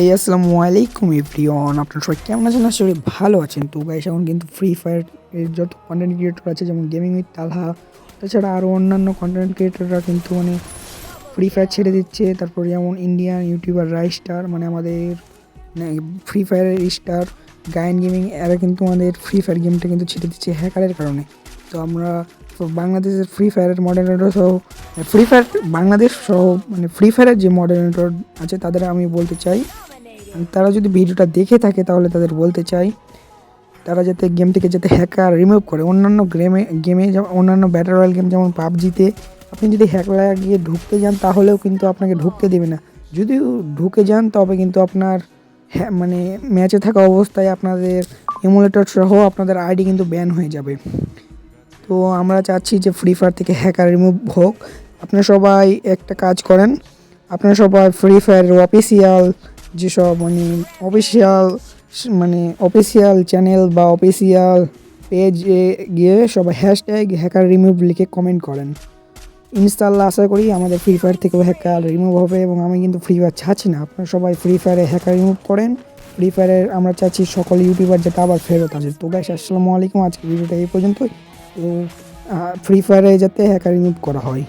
এই আসসালামু আলাইকুম এভরিওয়ান আপনারা সবাই কেমন আছেন? আসলে ভালো আছেন। তো গাইস এখন কিন্তু ফ্রি ফায়ার এর যত কন্টেন্ট ক্রিয়েটর আছে, যেমন গেমিং উইথ তালহা, তাছাড়া আরও অন্যান্য কন্টেন্ট ক্রিয়েটররা কিন্তু মানে ফ্রি ফায়ার ছেড়ে দিচ্ছে। তারপর যেমন ইন্ডিয়ান ইউটিউবার রাইস্টার মানে আমাদের ফ্রি ফায়ারের স্টার গায়ন গেমিং এরা কিন্তু আমাদের ফ্রি ফায়ার গেমটা কিন্তু ছেড়ে দিচ্ছে হ্যাকারের কারণে। তো আমরা তো বাংলাদেশের ফ্রি ফায়ারের মডারেটর সহ ফ্রি ফায়ার বাংলাদেশ সহ মানে ফ্রি ফায়ারের যে মডারেটর আছে তাদের আমি বলতে চাই। তারা যদি ভিডিওটা দেখে থাকে তাহলে তাদের বলতে চাই, তারা যাতে গেম থেকে যাতে হ্যাকার রিমুভ করে। অন্যান্য গেমে গেমে অন্যান্য ব্যাটার রয়্যাল গেম যেমন পাবজিতে, আপনি যদি হ্যাক লাগিয়ে ঢুকতে যান তাহলেও কিন্তু আপনাকে ঢুকতে দেবে না। যদি ঢুকে যান, তবে কিন্তু আপনার মানে ম্যাচে থাকা অবস্থায় আপনাদের এমুলেটর সহ আপনাদের আইডি কিন্তু ব্যান হয়ে যাবে। তো আমরা চাচ্ছি যে ফ্রি ফায়ার থেকে হ্যাকার রিমুভ হোক। আপনারা সবাই একটা কাজ করেন। আপনারা সবাই ফ্রি ফায়ারের অফিসিয়াল যেসব মানে অফিসিয়াল মানে অফিসিয়াল চ্যানেল বা অফিসিয়াল পেজে গিয়ে সবাই হ্যাশট্যাগ হ্যাকার রিমুভ লিখে কমেন্ট করেন। ইনশাল্লাহ আশা করি আমাদের ফ্রি ফায়ার থেকেও হ্যাকার রিমুভ হবে এবং আমি কিন্তু ফ্রি ফায়ার চাচ্ছি না। আপনারা সবাই ফ্রি ফায়ারে হ্যাকার রিমুভ করেন। ফ্রি ফায়ারের আমরা চাচ্ছি সকল ইউটিউবার যাতে আবার ফেরত আসে। তো গাইস আসসালামু আলাইকুম। আজকে ভিডিওটা এই পর্যন্তই। ফ্রি ফায়ারে যাতে হ্যাকার রিমুভ করা হয়।